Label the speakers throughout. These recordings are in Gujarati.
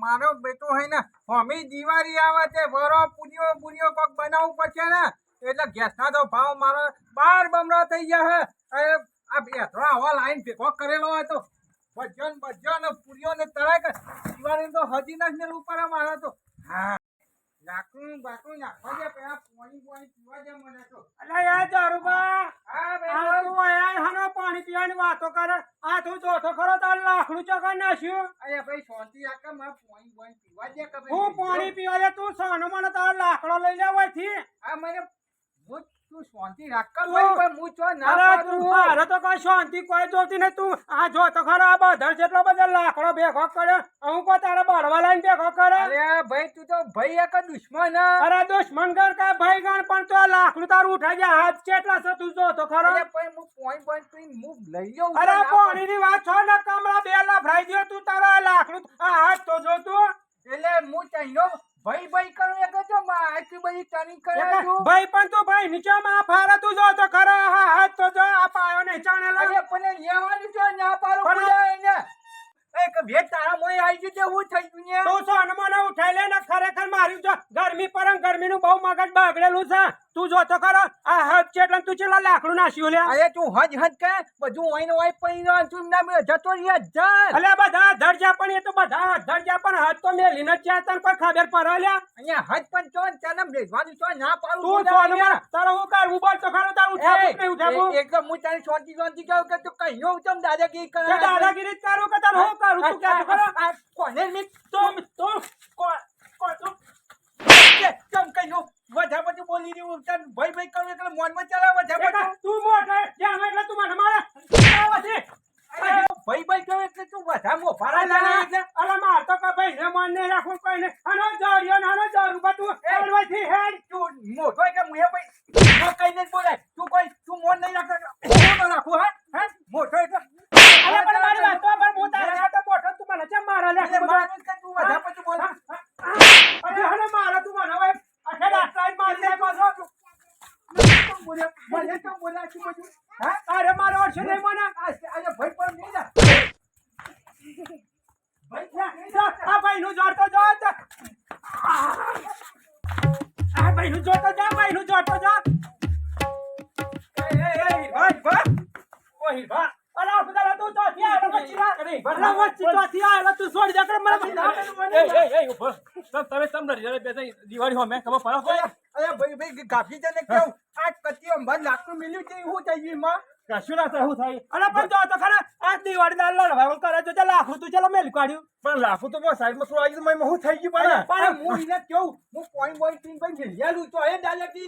Speaker 1: મારો બેટો હે ને હમી દિવાળી આવે છે, વરો, પૂરીઓ પૂરીઓ કોક બનાવવું પડશે ને, એટલે ગેસના તો ભાવ મારો બાર બમણો થઈ ગયા હે. અરે આ બેઠો આવા લાઈન ભેગો કરેલો હોય તો ભજન ભજન પૂરીઓ ને તળાય કે દિવાળી તો હજી ના મેલ ઉપર મારે તો. હા. નાખું, બાકું નાખવા દે, પેલા પાણી પાણી પીવા દે મને તો.
Speaker 2: અલા યાર દારૂબા
Speaker 1: હા
Speaker 2: આ
Speaker 1: બેટો
Speaker 2: તું આયા હનો પાણી પીવાની વાતો કરે આ તું ચોથો ખરો તાર લાખડું ચોકા નાખ્યું.
Speaker 1: અરે ભાઈ શાંતિ રાખ મારે પાણી પાણી પીવા દે કે
Speaker 2: હું પાણી પીવા દે તું સાનો મને તારો લાકડો લઈ લેવા થી
Speaker 1: આ મને હું તું શાંતિ રાખ ભાઈ પણ હું ચો ના પાડું
Speaker 2: તું તો કઈ શાંતિ કોઈ જોતી ને તું આ જો તો ખરા આ બધા જેટલો બધો લાકડો ભેગો કર્યો હું કો તારે બળવા લાઈન ભેગો કરે
Speaker 1: અરે ભાઈ તું તો ભાઈ એક દુશ્મન
Speaker 2: અરે દુશ્મન ગણ કે ભાઈ ગણ પણ તો લાકડું તારું ઉઠાઈ ગયા. હાથ કેટલા છે તું જો તો ખરો.
Speaker 1: અરે ભાઈ હું હું લઈ લઉં
Speaker 2: અરે
Speaker 1: તો ના
Speaker 2: પાણી ની વાત છો ને કમળા બે લફરાઈ ગયો તું તારા લાકડું. આ હાથ તો જો તું.
Speaker 1: એટલે હું ચાલ્યો ભાઈ ભાઈ કરું એક તો માં આટલી બધી ટર્નિંગ કરે છું.
Speaker 2: ભાઈ પણ તું ભાઈ નીચે માં ફારે તું જો તો ખરા હા હાથ તો જો આ પાયો ને ચાણે
Speaker 1: અરે પણ લેવાનું છે ના પાડું
Speaker 2: પણ-
Speaker 1: બોલાય એને. એક ભેટ તારા મોય આવી ગયું તે હું થઈ ગયું
Speaker 2: તું સોન મને ઉઠાઈ લે ને ખરેખર મારી જો ગરમી પર ગરમી નું બહુ મગજ બગડેલું છે. તું જોતો ખરો આ છે એટલે તું ચેલા લાકડું નાશ્યું લે?
Speaker 1: અરે તું હજ હજ કે બધું તું ના જતો રહ્યા જર
Speaker 2: અલ્યા બધા ધરજા પણ એ તો બધા ધરજા પણ હજ તો મેલીને જ છે. તને કોઈ ખબર પડે લ્યા?
Speaker 1: અહીંયા હજ પણ ચો તને ભેજવાનું છો ના પાડું
Speaker 2: તું
Speaker 1: બોલાય
Speaker 2: સોન તારો હું તો ખરો તારું ઉઠાવું નહીં ઉઠાવું?
Speaker 1: એ- એક હું તારી શાંતિ શાંતિ કહું કે તું કઈ નો દાદાગીરી કરે
Speaker 2: દાદાગીરી કરું કે તારું હું કરું તું ખરો
Speaker 1: આ કોને મિત
Speaker 2: તો તો કો- કો- તો?
Speaker 1: કેમ નો વધા બધું બોલી રહ્યું? તને ભાઈ ભાઈ કરું એટલે મોનમાં ચાલે વધા બધું
Speaker 2: તું? મોટો જ્યાં એટલે તું મને મારે. આવા છે.
Speaker 1: ભાઈ ભાઈ કરું એટલે તું વધા મો ભાડા લાગે એટલે
Speaker 2: અલા માર તો કે ભાઈ ને મન નહીં રાખવું કોઈ ને આનો જડિયો ને આનો જરું બધું હેડવાથી હેડ
Speaker 1: તું મોટો કે મુએ ભાઈ નો કઈ નહીં બોલાય તું કોઈ તું મોન નહીં રાખતો મોન રાખું હા હા મોટો એટલે
Speaker 2: અરે પણ મારી વાત તો પણ હું તારા હાથે મોટો તું મને ચમ મારે લે
Speaker 1: એટલે મારું જ કે તું વધા પછી બોલ
Speaker 2: અરે હને મારે તું મને હવે અઠે રાસ્તા જ મારી દે પાછો
Speaker 1: કેમ બોલ્યા મને પછી હા
Speaker 2: અરે મારો ઓછો નહીં મને? તો ચીરા. અલા, વચ્ચે ચોથી આવેલો, તું છોડી દે, કે મને ના પેલું મને.
Speaker 3: દિવાળી હોમે ખબર પડે?
Speaker 1: અરે અરે ભાઈ ભાઈ ગાફી તને કેવું આ કતી અંબાર લાકડું મિલ્યું છે હું થઈ ગયું માં?
Speaker 3: કશું ના થાય થાય?
Speaker 2: અલા, પણ જો તો ખરા, આ દિવાળી દાલ લડવાનું કરે છે, ચાલ તું ચાલો મેલ કાઢ્યું.
Speaker 3: પણ તો સાઈડમાં થોડું આવી મેં હું થઈ ગયું પણ?
Speaker 1: પણ હું એને કેવું હું પોઈન્ટ પોઈન્ટ ખેલિયાલું તો એ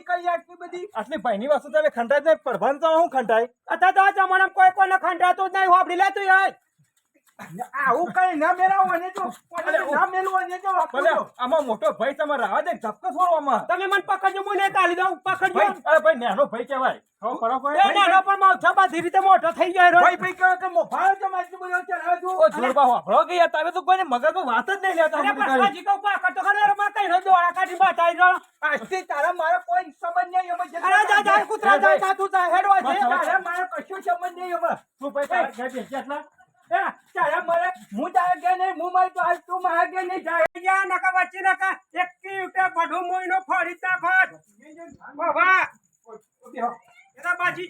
Speaker 1: કરી આટલી બધી.
Speaker 3: આટલી ભાઈની વસ્તુ તમે ખંડાય નહીં પ્રભાન તો હું ખંડાય.
Speaker 2: અત્યારે તો આ જમાનામાં કોઈ કોઈને ખંડાતું જ નહીં, હોભળી લેતું યાર.
Speaker 1: આવું કઈ ના મેળાવો અને જો. ના મેળવો અને જો
Speaker 3: ભલે આમાં મોટો ભાઈ તમારે રાવા દે ધક્કો છોડવામાં
Speaker 2: તમે મને પકડજો, હું નહીં તાલી દઉં, પકડજો.
Speaker 3: અરે ભાઈ નાનો ભાઈ કહેવાય.
Speaker 1: મારી
Speaker 2: નો
Speaker 1: કશું સમજ નહીં
Speaker 3: તારા
Speaker 1: એ,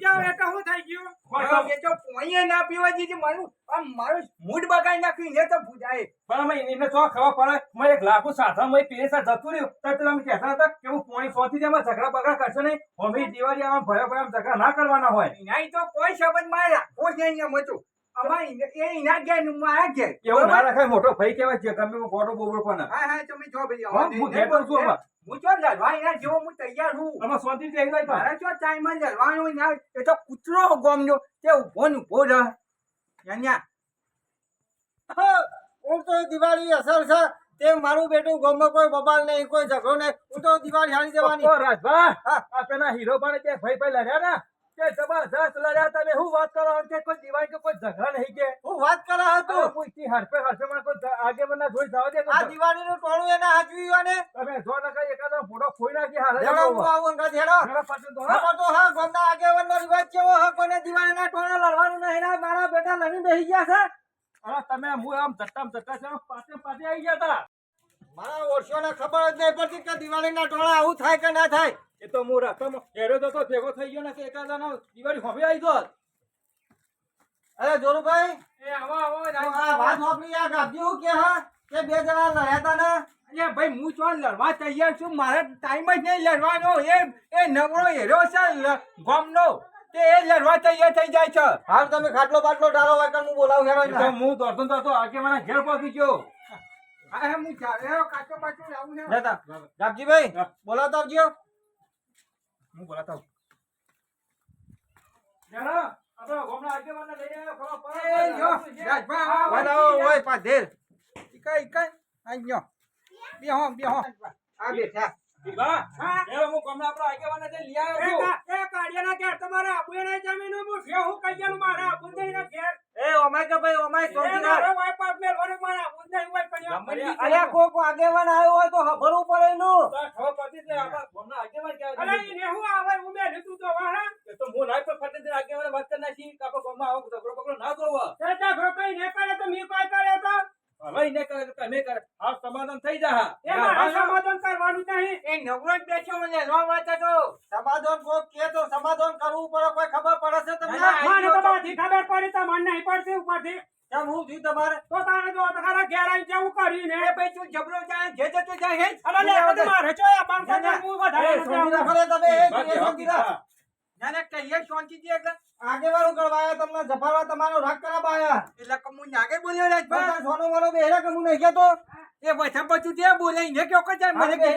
Speaker 1: જાય
Speaker 2: થઈ ગયું?
Speaker 1: પોઈએ ના પીવા દીધી મારું આમ મારું મૂડ બગાડી નાખ્યું તો ભૂજાય
Speaker 3: પણ અમે એને તો પડે મેં એક લાખો સાધા મેં પીરેસા જતું રહ્યું. તો તમે કહેતા હતા કે હું પોણી સોથી જેમાં ઝઘડા કરશો નહીં. અમે દિવાળી આમાં ભયો ભયો ઝઘડા ના કરવાના હોય.
Speaker 1: નહીં તો કોઈ શબ્દ મારે જ નહીં એમ
Speaker 3: મોટો ભાઈ કેવાય છે ગમે એવો બોબડો પણ.
Speaker 1: હા હા તમે જો ભાઈ
Speaker 3: હું ઘેર તો છું
Speaker 1: હું જો લડવા એના જેવો હું તૈયાર છું
Speaker 3: તો.
Speaker 1: મારા ટાઈમ લડવાનો એ તો કૂતરો ગોમનો તે ઊભો ને ઊભો રહે.
Speaker 4: હું તો દિવાળી અસર છે. તે મારું બેટું ગામમાં કોઈ બબાલ નહીં કોઈ ઝઘડો નહીં. હું તો દિવાળી હારી જવાની.
Speaker 3: ઓ રાજભા
Speaker 4: હા.
Speaker 3: પેલા હીરો પણ કે ભાઈ ભાઈ લડ્યા ને? કે જબરજસ્ત લડ્યા તમે? હું વાત કરો કે કોઈ દિવાળી કે કોઈ ઝઘડા નહીં કે?
Speaker 4: હું વાત કરો હતો
Speaker 3: પૂછતી હરપે હરપે માં કોઈ આગે બના જોઈ જાવ દે
Speaker 4: આ દિવાળી નું ટોળું એને હાજવી અને?
Speaker 3: તમે જો ન કઈ એકાદો ફોટો ખોઈ નાખી હાલે.
Speaker 4: હેડો હું આવું અંગા હેડો.
Speaker 3: પાછળ તો
Speaker 4: હા ગોંડા આગે વન રિવાજ કેવો હા? કોઈને દિવાળીના ટોળે લડવાનું નહીં ના? મારા બેટા લણી બેહી ગયા છે.
Speaker 3: અરે તમે હું આમ ધટ્ટામ ધટ્ટા છે પાછે પાછે આવી ગયા હતા
Speaker 4: મારા વર્ષોને ખબર જ નહીં પડતી કે દિવાળીના ટોળા આવું થાય કે ના થાય.
Speaker 3: એ તો હું રસ્તામાં હેડ્યો તો ભેગો થઈ ગયો ને કે એકાદાનો દિવાળી હોમે આવી ગયો
Speaker 4: અરે જોરુભાઈ
Speaker 1: એ આવો આવો
Speaker 4: આ વાત નોકરી આ ગાભ્યું હું કે હા કે બે જણા લડ્યા ને?
Speaker 1: અરે ભાઈ હું છો લડવા તૈયાર છું મારે ટાઈમ જ નહીં લડવાનો. એ એ નવરો હેરો છે ગોમનો. તે એ લડવા તૈયાર થઈ જાય છે.
Speaker 4: હાલ તમે ખાટલો બાટલો ડાળો હોય હું બોલાવું હેરો
Speaker 3: તો હું દોડતો દોડતો મને ઘેર પહોંચી ગયો.
Speaker 1: હા હે ચાલે કાચો બાચો લાવું છે
Speaker 4: દાદા ગાભજીભાઈ
Speaker 3: હા.
Speaker 4: બોલાવતો આવજો.
Speaker 3: હું બોલાતા હું
Speaker 2: તમારે આબુ જમીન હું ગયેલું મારે ઘેર.
Speaker 4: એ ઓમાય કે ભાઈ ઓમાય
Speaker 2: આપ મારે હોય પણ
Speaker 4: અલ્યા કોક આગેવાન આવ્યો હોય તો ખબરવું પડે એનું.
Speaker 3: તો ખબર જ નહીં, આપણા ગામના આગેવાન
Speaker 2: હું આવે હું મેલ્યું તું તો
Speaker 3: એ તો હું નાય પર ફટે જઈને આગેવાને વાત કરી નાખી કે આપણો આવો ઝઘડો બગડો ના કરવો.
Speaker 2: તે ઝઘડો કઈ ને કરે તો મી કોઈ કરે તો
Speaker 3: હવે એને કરે તો તમે કરે. આ સમાધાન થઈ જા
Speaker 2: એ મારે સમાધાન કરવાનું નહીં
Speaker 1: એ નવરો જ બેઠો મને લડવા માટે તો
Speaker 4: સમાધાન કોક કે તો સમાધાન કરવું પડે કોઈ ખબર પડે છે તમને
Speaker 1: ના, ના,
Speaker 2: મને તો બધી ખબર પડી તો મને નહીં પડતી
Speaker 4: હું થયું તમારે?
Speaker 2: તો તારે તો ખરા ઘેર આવીને જેવું કર્યું
Speaker 1: એ ભાઈ તું જબરો જાય જે જતો જાય હે
Speaker 2: અરે લે આ મારે જો આ બામ
Speaker 1: ના, ના.
Speaker 2: હું વધારે
Speaker 4: એ
Speaker 2: નથી
Speaker 4: શાંતિ
Speaker 2: આવતો.
Speaker 4: તમે એ
Speaker 3: બાકી
Speaker 4: એ રાખ.
Speaker 1: ના ના કહીએ શાંતિથી એટલે
Speaker 4: તમને તમારો રાગ
Speaker 1: કમું નાગે બોલ્યો રાજભા
Speaker 4: બધા સોનો કે હું નહીં કહેતો?
Speaker 1: એ વછા બચું તે બોલે ને કયો કે જાય મને કે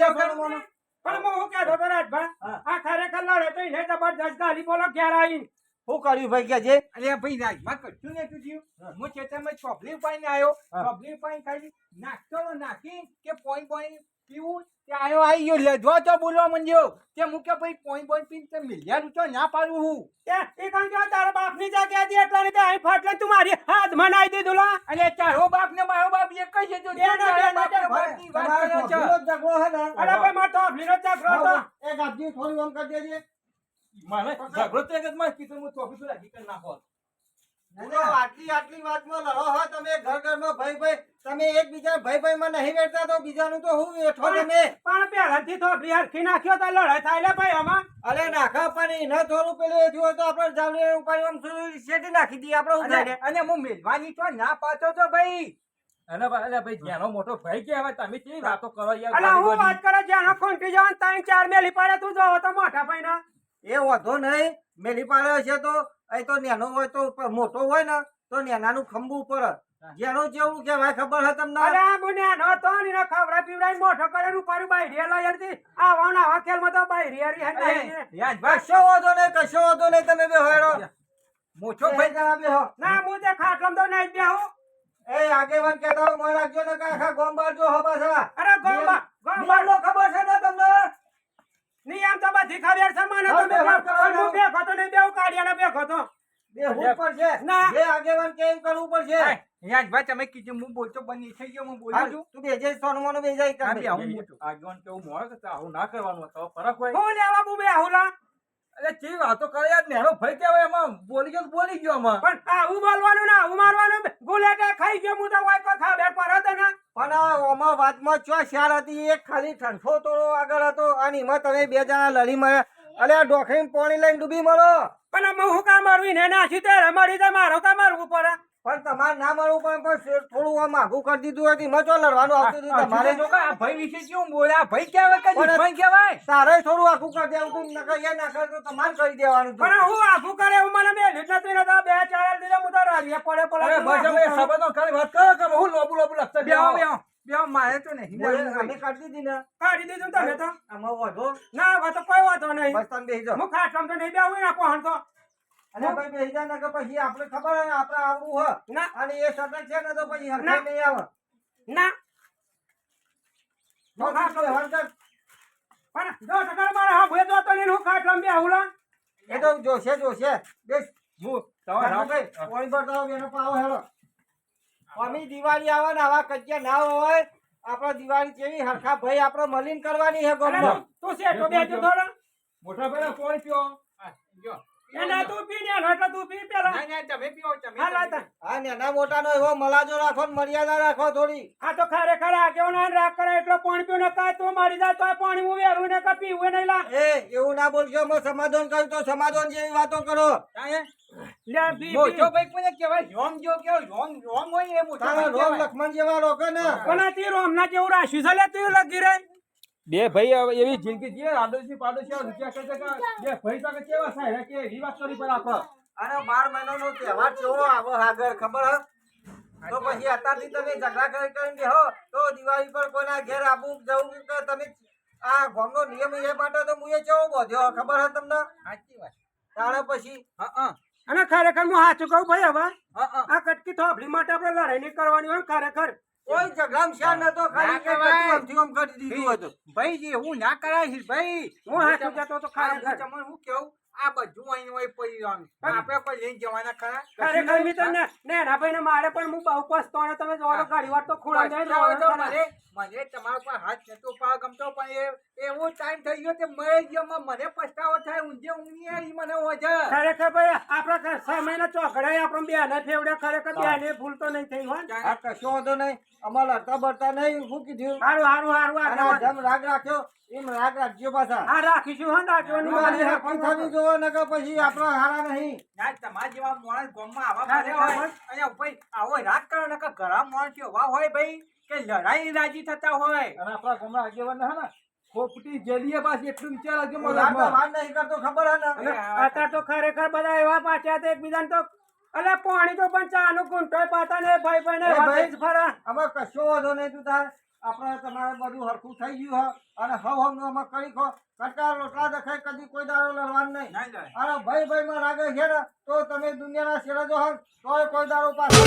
Speaker 2: પણ હું કહેતો હતો રાજભા? આ ખરેખર લડે તો એને જબરજસ્ત ગાલી બોલો ઘેર આવીને.
Speaker 4: શું કર્યું ભાઈ કે જે?
Speaker 1: અરે ભાઈ રાજભા કશું ને તું થયું હું ખેતરમાં ચોપલી પાઈને આવ્યો.
Speaker 4: હા.
Speaker 1: ચોપલી પાઈને ખાલી નાખતો નાખી કે પોઈન્ટ પોઈન્ટ પીવું. તે આવ્યો આવી ગયો. લેધવા તો બોલવા માંડ્યો. તે હું કે ભાઈ પોઈન્ટ પોઈન્ટ પીને તે મિલિયા તો ના પાડું હું.
Speaker 2: એ એ કાં કે તારા બાપની જગ્યા હતી એટલા રીતે અહીં ફાટલે તું મારી હાથ મનાઈ દીધું લા.
Speaker 1: અને તારો બાપ ને મારો બાપ એક જ છે તો
Speaker 2: બે ના,
Speaker 1: તારા
Speaker 2: બે ના,
Speaker 1: બાપને વાત કરે છે.
Speaker 4: ઝઘડો છે
Speaker 2: અરે ભાઈ મારો તો જ હતો.
Speaker 4: એ ગાબજી થોડી ઓમ કરી દેજે.
Speaker 3: મને ઝઘડો તો એક માં કીધું હું ચોકી તો રાખી કરી નાખો.
Speaker 4: આટલી આટલી વાતમાં લડો હો તમે ઘર ઘરમાં ભાઈ ભાઈ તમે એકબીજા ભાઈ ભાઈ માં નહીં બેઠતા તો બીજાનું તો હું બેઠો તમે?
Speaker 2: પણ પહેલાથી તો અભલી નાખ્યો તો લડાઈ થાય લે ભાઈ આમાં.
Speaker 4: અલે નાખા પાણી ન થોડું પેલું એ થયું તો આપણે જાવલી ઉપાડી આમ થોડું શેટી નાખી દઈએ આપણે હું
Speaker 1: અને હું મેલવાની તો ના પાછો તો ભાઈ.
Speaker 3: અને ભાઈ ભાઈ જેનો મોટો ભાઈ કહેવાય તમે કેવી વાતો કરો યાર
Speaker 2: અલા હું વાત કરો જ્યાં ખોંટી જવાનું ત્રણ ચાર મેલી પડે તું જોવો તો મોટા ભાઈ ના
Speaker 4: એ વાંધો નહીં મેલી પાડે છે તો એ તો નેનો હોય તો મોટો હોય ને તો નેનાનું ખંભું ઉપર. જેનું જેવું કેવાય ખબર છે તમને?
Speaker 2: અરે આ મને આનો હતો ને એને ખવડાવી પીવડાવી મોટો કરે ને ઉપર બાઈ રેલા યારથી આવા ને આવા ખેલમાં તો બાઈ રેરી હે ને.
Speaker 1: યાજભાઈ
Speaker 4: કશો વાંધો નહીં કશો વાંધો નહીં તમે બે હોયરો
Speaker 1: મોઠો
Speaker 4: ભાઈ
Speaker 1: ભાઈ
Speaker 4: બે હો
Speaker 2: ના હું તે ખાટલામાં તો નહીં બે હો
Speaker 4: એ આગેવાન કહેતા મોય રાખજો ને કાખા આખા જો હો છે.
Speaker 2: અરે ગોમબા ગોમબા
Speaker 4: નો ખબર છે ને તમને
Speaker 2: નિયમ તો બધી ખબર છે મને તો
Speaker 4: બે વાત
Speaker 2: પણ
Speaker 4: કરવાનો.
Speaker 2: હું બેઠો તો નહીં બેહું કાઢિયાને તો
Speaker 4: બે ઉપર છે
Speaker 2: ના.
Speaker 4: બે આગેવાન કેમ કરવું પડશે
Speaker 1: યાજભાઈ તમે કીધું હું બોલતો બની થઈ ગયો હું બોલું છું
Speaker 4: તું બેજે સોનમાનો
Speaker 1: બેજાઈ
Speaker 4: કર.
Speaker 1: બે આવું મોટું.
Speaker 3: આગેવાન કેવું મોડે કે આવું ના કરવાનું તો ફરક હોય
Speaker 2: હું લેવા બુ બે લા
Speaker 3: અરે કેવી વાતો કરે યાર નેનો ભાઈ કહેવાય એમાં બોલી ગયો બોલી ગયો આમાં.
Speaker 2: પણ આવું બોલવાનું ના આવું મારવાનું ગુલેટા ખાઈ ગયો હું તો કોઈ બે પર હતો ને.
Speaker 4: પણ આ ઓમાં વાતમાં ચો શ્યાર હતી? એક ખાલી ઠંઠો તોડો આગળ હતો અને એમાં તમે બે જણા લડી મળ્યા. અલે આ ડોખરીમાં પાણી લઈને ડૂબી મળો.
Speaker 2: પણ હું કામ મારવી ને? નાસી તે મરી તે મારો કામ મારવું પડે.
Speaker 4: પણ તમારે ના મળવું પણ પણ થોડું આમ આઘું કરી દીધું હતી મચો લડવાનું આવતું હતું?
Speaker 1: તમારે જો કે આ ભાઈ વિશે કેવું બોલે? આ ભાઈ કહેવાય કે ભાઈ કહેવાય?
Speaker 4: તારે થોડું આખું કરી દેવું તું નકર એ ના કરતો તમારે કરી દેવાનું
Speaker 2: પણ હું આખું કરે હું મને બે લીધ નથી ને બે ચાર દીધા હું રાજી પડે પડે
Speaker 3: અરે
Speaker 2: હું
Speaker 3: હવે
Speaker 2: કરું.
Speaker 3: ખાલી વાત કરો કે હું લોબુ લોબુ લખતો
Speaker 1: બે.
Speaker 3: બે
Speaker 1: બેહો મારે તો નહીં
Speaker 4: બોલે, અમે કાઢી દીધી ને.
Speaker 2: કાઢી દીધું તમે તો?
Speaker 4: આમાં વાંધો?
Speaker 2: ના વાતો કોઈ વાંધો નહીં.
Speaker 4: બસ તમે બેસી જાઓ.
Speaker 2: હું ખાટલામાં તો નહીં બેહું ના પહોંચ તો.
Speaker 4: અને ભાઈ બેસી ને કે પછી આપણે ખબર હોય આપણે આવવું હોય.
Speaker 2: ના.
Speaker 4: અને એ સતત છે ને તો પછી હરખે નહીં આવે.
Speaker 2: ના.
Speaker 4: તો ખાટલો વ્યવહાર કર.
Speaker 2: પણ જો સકર મારે હા ભૂએ જોતો નહીં હું ખાટલામાં બેહું લા.
Speaker 4: એ તો જોશે જોશે. બેસ.
Speaker 3: હું તમારે
Speaker 4: ભાઈ કોઈ? પર તો બેનો પાવો હેડો. અમે દિવાળી આવે ને આવા કજ્જા ના હોય આપણે દિવાળી કેવી હરખા ભાઈ આપણે મળીને કરવાની છે
Speaker 2: તું- બેઠો થોડો
Speaker 3: મોટા ભાઈ કોણ પીઓ
Speaker 1: હા, જો.
Speaker 2: એના તું પી ને એટલે તું પી પેલા.
Speaker 1: ના, ના, તમે પીવો, તમે
Speaker 2: હા લાતા
Speaker 1: પીવો.
Speaker 4: આ મોટાનો એવો મલાજો રાખો ને મર્યાદા રાખો થોડી.
Speaker 2: આ તો ખરેખર આગેવાનો રાગ કરે એટલો પાણી પીવું ને કાંઈ તું મારી જાય તો પાણી હું વેરું ને પીવું નહીં લા.
Speaker 4: એ એવું ના બોલજો સમાધાન કર્યું તો સમાધાન જેવી વાતો કરો.
Speaker 1: કાંઈ? મોટો ભાઈ કોને કહેવાય? રોમ જો કેવો રોમ- રોમ હોય એ મોટો
Speaker 4: રોમ જેવા લોકો ને.
Speaker 2: રોમ ના જેવું રાખ્યું છે લે તું લગી રે.
Speaker 3: બે ભાઈ હવે એવી જિંદગી જીવે આદર્શી પાડોશી રૂપિયા કરશે કા બે ભાઈ સાથે કેવા થાય? કે એવી વાત કરી પડે આપણે
Speaker 4: અને બાર મહિનાનો તહેવાર ચોરો આવો આગળ ખબર હે? તો પછી અત્યારથી તમે ઝઘડા કરી કરીને બેહો તો દિવાળી પર કોઈના ઘેર આવું જવું કે તમે આ ગામનો નિયમ એ માટે તો હું એ કેવો બોધ્યો ખબર હે તમને?
Speaker 1: સાચી વાત.
Speaker 4: તાણે પછી
Speaker 1: હા, હા,
Speaker 2: અને ખરેખર હું સાચું કહું ભાઈ હવે?
Speaker 1: હા, હા.
Speaker 2: આ કટકી થોભલી માટે આપણે લડાઈ નહીં કરવાની હોય ખરેખર.
Speaker 4: કોઈ ઝઘડામાં શા નતો ખાલી કે
Speaker 1: કહેવાય.
Speaker 4: કટુ આમ કરી દીધું હતું
Speaker 1: ભાઈ જે ના કરાય હિરભાઈ.
Speaker 2: હું હાચું કહેતો તો
Speaker 1: આ તમને બધું અહીં હોય પડી. આપણે કોઈ લઈને જવાના ખરા?
Speaker 2: ખરેખર મી તો ને નેના ભાઈને મારે પણ હું બહુ પછતાવાનો તમે તો ઘણી વાર તો
Speaker 1: તો
Speaker 2: જોવાનો
Speaker 1: મને મને તમારા પર હાથ નતો પાવ ગમતો પણ એ એવો ટાઈમ થઈ ગયો કે મરી ગયો મને પછતાવો થાય ઊંઘે ઊંઘી એ મને ઓજે.
Speaker 2: ખરેખર ભાઈ આપણા મહિના ચોકડાએ આપણે બેને ફેવડે ખરેખર બેને ભૂલ તો નહીં થઈ હોય
Speaker 4: આ કશો વાંધો નહીં. અમારે લડતા બળતા નહીં હું કીધું.
Speaker 2: હારું સારું સારું
Speaker 4: અને જેમ રાગ રાખ્યો એમ રાગ રાખજો પાછા.
Speaker 2: હા રાખીશું હા રાખવાની
Speaker 4: તમારી
Speaker 2: મારી
Speaker 4: હરખી થવી જોવો ને કે પછી આપણા હારા નહીં.
Speaker 1: ના તમારા જેવા માણસ ગામમાં આવા
Speaker 2: ના,
Speaker 1: ફર્યા હોય. અને ભાઈ આવો રાગ કરો ને કે ઘણા માણસ એવા હોય ભાઈ કે લડાઈ રાજી થતા હોય.
Speaker 3: અને આપણા ગામના આગેવાન હે ને ખોપટી જેલીએ પાછી એટલું વિચાર
Speaker 4: તો
Speaker 3: મગજમાં.
Speaker 4: વાત નહીં કરતો ખબર હે ને?
Speaker 2: અત્યારે તો ખરેખર બધા એવા પાછા હતા એકબીજાને તો. અલે પાણી તો પણ ચાનો ગુંઠોય પાતા ને ભાઈ ભાઈ ને
Speaker 4: ભાઈ.
Speaker 2: જ ફરા
Speaker 4: અમે કશો વાંધો નહીં તું તાર. આપણે તમારે બધું હરખું થઈ ગયું હા. અને હવ હવ અમે કરી ખો. કટકા રોટલા દેખાય કદી કોઈ દાડો લડવાનું નહીં.
Speaker 1: ના.
Speaker 4: અને ભાઈ ભાઈ માં રાગે છે ને તો તમે દુનિયાના શેરા જો હન તોય કોઈ દાડો પાછો